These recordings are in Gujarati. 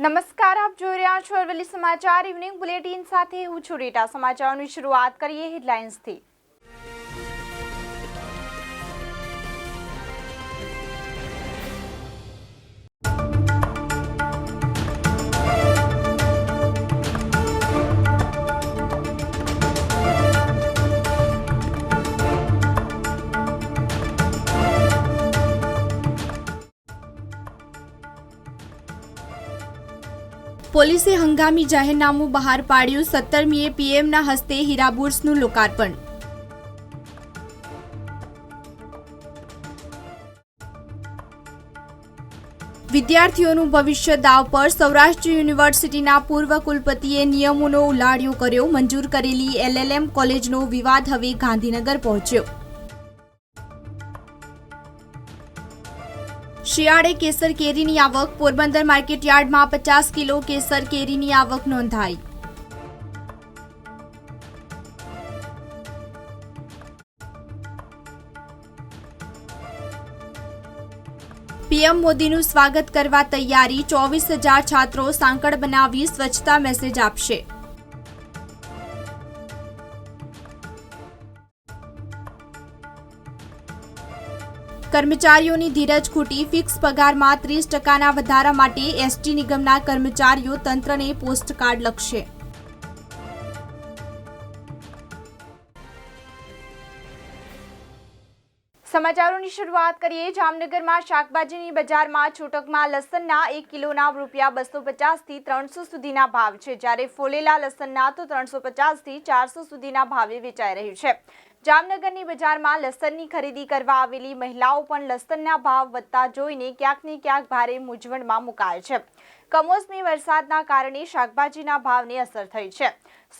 નમસ્કાર, આપ જોઈ રહ્યા છો અરવલ્લી સમાચાર. ઇવનિંગ બુલેટિન સાથે હું છું રીટા. સમાચારોની શરૂઆત કરીએ હેડલાઇન્સથી. પોલીસે હંગામી જાહેરનામું બહાર પાડ્યું, સત્તરમીએ પીએમના હસ્તે હીરાબુર્સનું લોકાર્પણ. વિદ્યાર્થીઓનું ભવિષ્ય દાવ પર સૌરાષ્ટ્ર યુનિવર્સિટીના પૂર્વ કુલપતિએ નિયમોનો ઉલાડિયો કર્યો, મંજૂર કરેલી એલએલએમ કોલેજનો વિવાદ હવે ગાંધીનગર પહોંચ્યો. શિયાળે કેસર કેરીની આવક, પોરબંદર માર્કેટયાર્ડમાં પચાસ કિલો કેસર કેરીની આવક નોંધાઈ. પીએમ મોદીનું સ્વાગત કરવા તૈયારી, ચોવીસ હજાર છાત્રો સાંકળ બનાવી સ્વચ્છતા મેસેજ આપશે. કર્મચારીઓની ધીરજ ખૂટી ફિક્સ પગારમાં ત્રીસ ટકાના વધારા માટે એસટી નિગમના કર્મચારીઓ તંત્રને પોસ્ટકાર્ડ લખશે. સમાચારોની શરૂઆત કરીએ. જામનગરમાં શાકભાજીની બજારમાં છૂટકમાં લસણના એક કિલોના રૂપિયા બસો પચાસથી ત્રણસો સુધીના ભાવ છે. જ્યારે ફોલેલા લસણના તો ત્રણસો પચાસથી ચારસો સુધીના ભાવે વેચાઈ રહ્યું છે. જામનગરની બજારમાં લસણની ખરીદી કરવા આવેલી મહિલાઓ પણ લસણના ભાવ વધતા જોઈને ક્યાંક ને ક્યાંક ભારે મૂંઝવણમાં મુકાય છે. કમોસમી વરસાદના કારણે શાકભાજીના ભાવને અસર થઈ છે.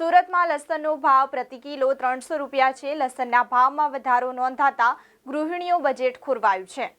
સુરતમાં લસણનો ભાવ પ્રતિ કિલો ત્રણસો રૂપિયા છે. લસણના ભાવમાં વધારો નોંધાતા ગૃહિણીઓ બજેટ ખોરવાયું છે.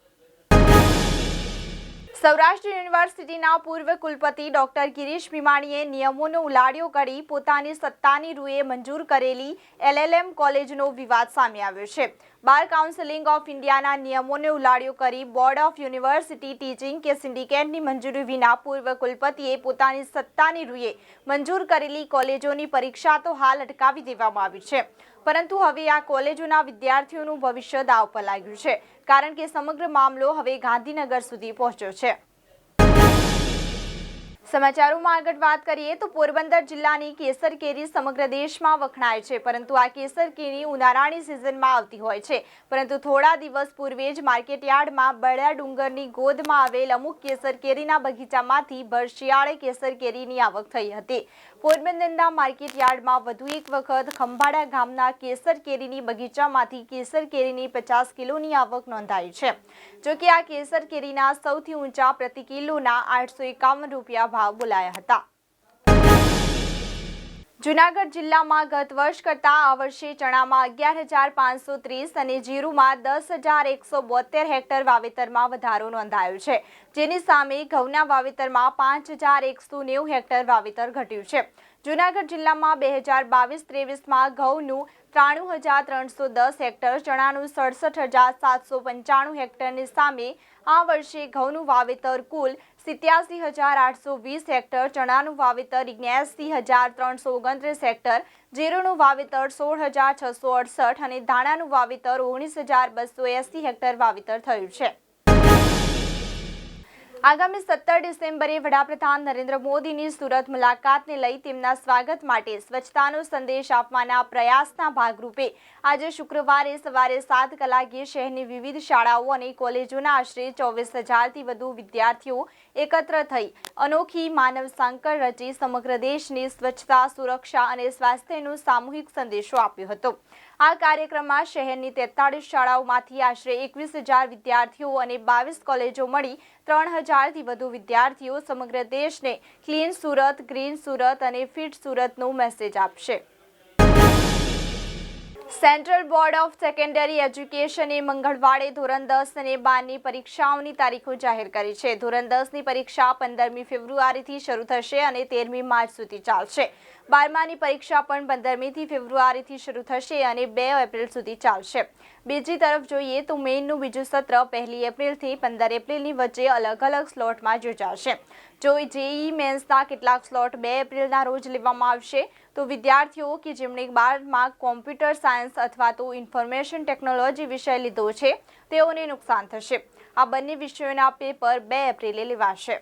સૌરાષ્ટ્ર યુનિવર્સિટીના પૂર્વ કુલપતિ ડોક્ટર ગિરીશ ભીમાણીએ નિયમોનો ઉલાડ્યો કરી પોતાની સત્તાની રૂએ મંજૂર કરેલી એલએલએમ કોલેજનો વિવાદ સામે આવ્યો છે. બાર કાઉન્સિલિંગ ઓફ ઇન્ડિયાના નિયમોને ઉલાડ્યો કરી બોર્ડ ઓફ યુનિવર્સિટી ટીચિંગ કે સિન્ડિકેટની મંજૂરી વિના પૂર્વ કુલપતિએ પોતાની સત્તાની રૂએ મંજૂર કરેલી કોલેજોની પરીક્ષા તો હાલ અટકાવી દેવામાં આવી છે. પરંતુ હવે આ કોલેજોના વિદ્યાર્થીઓનું ભવિષ્ય દાવ પર લાગ્યું છે. કારણ કે સમગ્ર મામલો હવે ગાંધીનગર સુધી પહોંચ્યો છે. સમાચારોમાં આગળ વાત કરીએ તો પોરબંદર જિલ્લાની કેસર કેરી સમગ્ર દેશમાં વખણાય છે, પરંતુ આ કેસર કેરી ઉનાળાની સિઝનમાં આવતી હોય છે. પરંતુ થોડા દિવસ પૂર્વે જ માર્કેટયાર્ડમાં બળ્યા ડુંગરની ગોદમાં આવેલ અમુક કેસર કેરીના બગીચામાંથી ભર શિયાળે કેસર કેરીની આવક થઈ હતી. પોરબંદરના માર્કેટયાર્ડમાં વધુ એક વખત ખંભાળા ગામના કેસર કેરીની બગીચામાંથી કેસર કેરીની પચાસ કિલોની આવક નોંધાઈ છે. જોકે આ કેસર કેરીના સૌથી ઊંચા પ્રતિ કિલોના આઠસો એકાવન રૂપિયા ભાવ બોલાયા હતા. જુનાગઢ જિલ્લામાં ગત વર્ષ કરતાં આ વર્ષે ચણામાં અગિયાર હજાર પાંચસો ત્રીસ અને જીરુમાં દસ હજાર એકસો બોતેર હેક્ટર વાવેતરમાં વધારો નોંધાયો છે. જેની સામે ઘઉંના વાવેતરમાં પાંચ હજાર એકસો નેવું હેક્ટર વાવેતર ઘટ્યું છે. જુનાગઢ જિલ્લામાં બે હજાર બાવીસ ત્રેવીસમાં ઘઉંનું ત્રાણું હજાર ત્રણસો દસ હેક્ટર, ચણાનું સડસઠ હજાર સાતસો પંચાણું હેક્ટરની સામે આ વર્ષે ઘઉંનું વાવેતર કુલ સિત્યાસી હજાર આઠસો વીસ હેક્ટર, ચણાનું વાવેતર ઇગ્યાસી હજાર ત્રણસો ઓગણત્રીસ હેક્ટર, જીરુનું વાવેતર સોળ હજાર છસો અડસઠ અને ધાણાનું વાવેતર ઓગણીસ હજાર બસો એસી હેક્ટર વાવેતર થયું છે. આગામી સત્તર ડિસેમ્બરે વડાપ્રધાન નરેન્દ્ર મોદીની સુરત મુલાકાતને લઈ તેમના સ્વાગત માટે સ્વચ્છતાનો સંદેશ આપવાના પ્રયાસના ભાગરૂપે આજે શુક્રવારે સવારે સાત કલાકે શહેરની વિવિધ શાળાઓ અને કોલેજોના આશરે ચોવીસ હજારથી વધુ વિદ્યાર્થીઓ એકત્ર થઈ. અનોખી માનવ સાંકળ રચી સમગ્ર દેશને સ્વચ્છતા, સુરક્ષા અને સ્વાસ્થ્યનો સામૂહિક સંદેશો આપ્યો હતો. આ કાર્યક્રમમાં શહેરની તેતાળીસ શાળાઓમાંથી આશરે એકવીસ હજાર વિદ્યાર્થીઓ અને બાવીસ કોલેજો મળી ત્રણ હજારથી વધુ વિદ્યાર્થીઓ સમગ્ર દેશને ક્લીન સુરત, ગ્રીન સુરત અને ફિટ સુરતનો મેસેજ આપશે. સેન્ટ્રલ બોર્ડ ઓફ સેકન્ડરી એજ્યુકેશને મંગળવારે ધોરણ દસ અને બારની પરીક્ષાઓની તારીખો જાહેર કરી છે. ધોરણ દસની પરીક્ષા પંદરમી ફેબ્રુઆરીથી શરૂ થશે અને તેરમી માર્ચ સુધી ચાલશે. બારમાની પરીક્ષા પણ પંદરમીથી ફેબ્રુઆરીથી શરૂ થશે અને બે એપ્રિલ સુધી ચાલશે. બીજી તરફ જોઈએ તો મેઇનનું બીજું સત્ર પહેલી એપ્રિલથી પંદર એપ્રિલની વચ્ચે અલગ અલગ સ્લોટમાં યોજાશે. જો જેઈ મેન્સના કેટલાક સ્લોટ બે એપ્રિલના રોજ લેવામાં આવશે તો વિદ્યાર્થીઓ કે જેમણે બારમાં કોમ્પ્યુટર સાયન્સ અથવા તો ઇન્ફોર્મેશન ટેકનોલોજી વિષય લીધો છે, તેઓને નુકસાન થશે. આ બંને વિષયોના પેપર બે એપ્રિલે લેવાશે.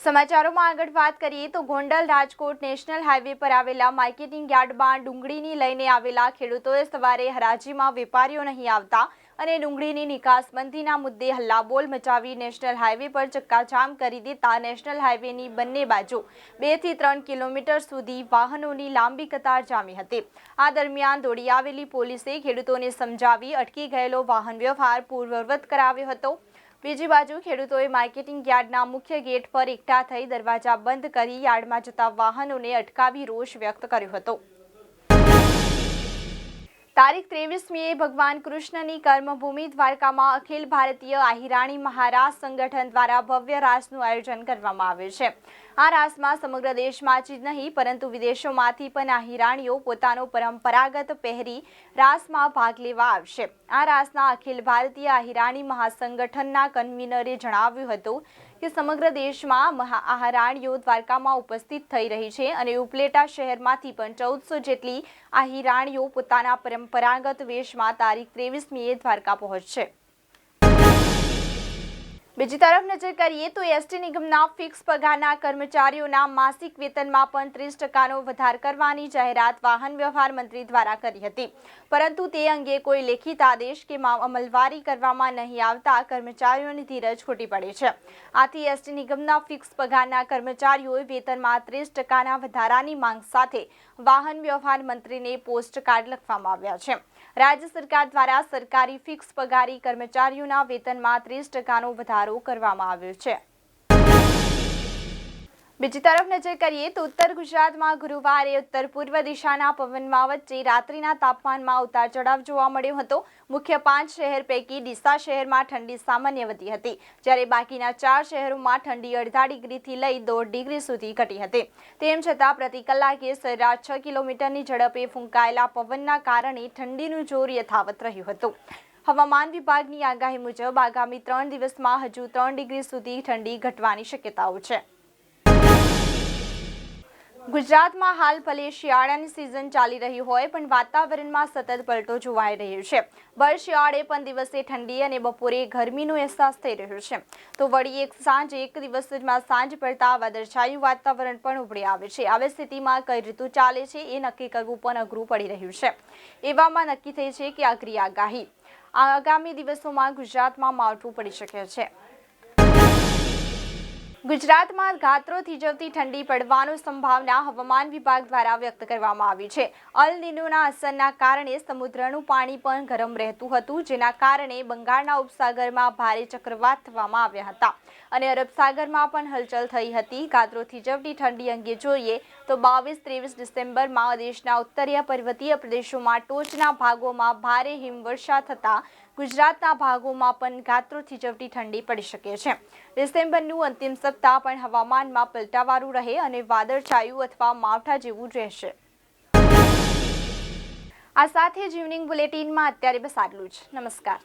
સમાચારોમાં આગળ વાત કરીએ તો ગોંડલ રાજકોટ નેશનલ હાઈવે પર આવેલા માર્કેટિંગ યાર્ડમાં ડુંગળીની લઈને આવેલા ખેડૂતોએ સવારે હરાજીમાં વેપારીઓ નહીં આવતા અને ડુંગળીની નિકાસબંધીના મુદ્દે હલ્લાબોલ મચાવી નેશનલ હાઈવે પર ચક્કાજામ કરી દેતા નેશનલ હાઈવેની બંને બાજુ બેથી ત્રણ કિલોમીટર સુધી વાહનોની લાંબી કતાર જામી હતી. આ દરમિયાન દોડી આવેલી પોલીસે ખેડૂતોને સમજાવી અટકી ગયેલો વાહન વ્યવહાર પૂર્વવત કરાવ્યો હતો. બીજી બાજુ ખેડૂતોએ માર્કેટિંગ યાર્ડના મુખ્ય ગેટ પર એકઠા થઈ દરવાજા બંધ કરી યાર્ડમાં જતા વાહનોને અટકાવી રોષ વ્યક્ત કર્યો હતો. તારીખ ત્રેવીસમીએ ભગવાન કૃષ્ણની કર્મભૂમિ દ્વારકામાં અખિલ ભારતીય આહિરાણી મહારાજ સંગઠન દ્વારા ભવ્ય રાસનું આયોજન કરવામાં આવ્યું છે. આ રાસમાં સમગ્ર દેશમાં જ નહીં, પરંતુ વિદેશોમાંથી પણ આ હિરાણીઓ પોતાનો પરંપરાગત પહેરી રાસમાં ભાગ લેવા આવશે. આ રાસના અખિલ ભારતીય હિરાણી મહાસંગઠનના કન્વીનરે જણાવ્યું હતું કે સમગ્ર દેશમાં મહા હિરાણીઓ દ્વારકામાં ઉપસ્થિત થઈ રહી છે અને ઉપલેટા શહેરમાંથી પણ ચૌદસો જેટલી આ હિરાણીઓ પોતાના પરંપરાગત વેશમાં તારીખ ત્રેવીસમીએ દ્વારકા પહોંચશે. બીજી તરફ નજર કરીએ તો એસટી નિગમના ફિક્સ પગારના કર્મચારીઓના માસિક વેતનમાં પણ ત્રીસ ટકાનો વધાર કરવાની જાહેરાત વાહન વ્યવહાર મંત્રી દ્વારા કરી હતી. પરંતુ તે અંગે કોઈ લેખિત આદેશ કે અમલવારી કરવામાં નહીં આવતા કર્મચારીઓની ધીરજ ખોટી પડે છે. આથી એસટી નિગમના ફિક્સ પગારના કર્મચારીઓએ વેતનમાં ત્રીસ ટકાના વધારાની માંગ સાથે વાહન વ્યવહાર મંત્રીને પોસ્ટ કાર્ડ લખવામાં આવ્યા છે. રાજ્ય સરકાર દ્વારા સરકારી ફિક્સ પગારી કર્મચારીઓના વેતનમાં ત્રીસ ટકાનો વધારો કરવામાં આવ્યો છે. બીજી તરફ નજર કરીએ તો ઉત્તર ગુજરાતમાં ગુરુવારે ઉત્તર પૂર્વ દિશાના પવનમાં વચ્ચે રાત્રિના તાપમાનમાં ઉતાર ચઢાવ જોવા મળ્યો હતો. મુખ્ય પાંચ શહેર પૈકી ડીસા શહેરમાં ઠંડી સામાન્ય વધી હતી. જ્યારે બાકીના ચાર શહેરોમાં ઠંડી અડધા ડિગ્રીથી લઈ દોઢ ડિગ્રી સુધી ઘટી હતી. તેમ છતાં પ્રતિ કલાકે સરેરાશ છ કિલોમીટરની ઝડપે ફૂંકાયેલા પવનના કારણે ઠંડીનું જોર યથાવત રહ્યું હતું. હવામાન વિભાગની આગાહી મુજબ આગામી ત્રણ દિવસમાં હજુ ત્રણ ડિગ્રી સુધી ઠંડી ઘટવાની શક્યતાઓ છે. ગુજરાતમાં હાલ ભલે શિયાળાની સિઝન ચાલી રહી હોય પણ વાતાવરણમાં સતત પલટો જોવાઈ રહ્યો છે. ભર શિયાળે પણ દિવસે ઠંડી અને બપોરે ગરમીનો અહેસાસ થઈ રહ્યો છે. તો વળી એક સાંજ, એક દિવસમાં સાંજ પડતા વાદળછાયું વાતાવરણ પણ ઉભરી આવે છે. આવી સ્થિતિમાં કઈ ઋતુ ચાલે છે એ નક્કી કરવું પણ અઘરું પડી રહ્યું છે. એવામાં નક્કી થઈ છે કે અઘરી આગાહી આગામી દિવસોમાં ગુજરાતમાં માવઠું પડી શકે છે. ગુજરાતમાં ગાત્રો થીજવતી ઠંડી પડવાની સંભાવના હવામાન વિભાગ દ્વારા વ્યક્ત કરવામાં આવી છે. અલ નિનોના અસરના કારણે સમુદ્રનું પાણી પણ ગરમ રહેતું હતું, જેના કારણે બંગાળના ઉપસાગરમાં ભારે ચક્રવાત થવામાં આવ્યા હતા. અને અરબ સાગરમાં પણ હલચલ થઈ હતી. ગાત્રો થીજવતી ઠંડી અંગે જોઈએ તો બાવીસ ત્રેવીસ ડિસેમ્બરમાં દેશના ઉત્તરીય પર્વતીય પ્રદેશોમાં ટોચના ભાગોમાં ભારે હિમવર્ષા થતાં ગુજરાતના ભાગોમાં પણ ગાત્રો થીજવતી ઠંડી પડી શકે છે. ડિસેમ્બરનું અંતિમ સપ્તાહ પણ હવામાનમાં પલટાવાળું રહે અને વાદળછાયું અથવા માવઠા જેવું રહેશે. આ સાથે જ ઇવનિંગ બુલેટિનમાં અત્યારે બસ આટલું જ. નમસ્કાર.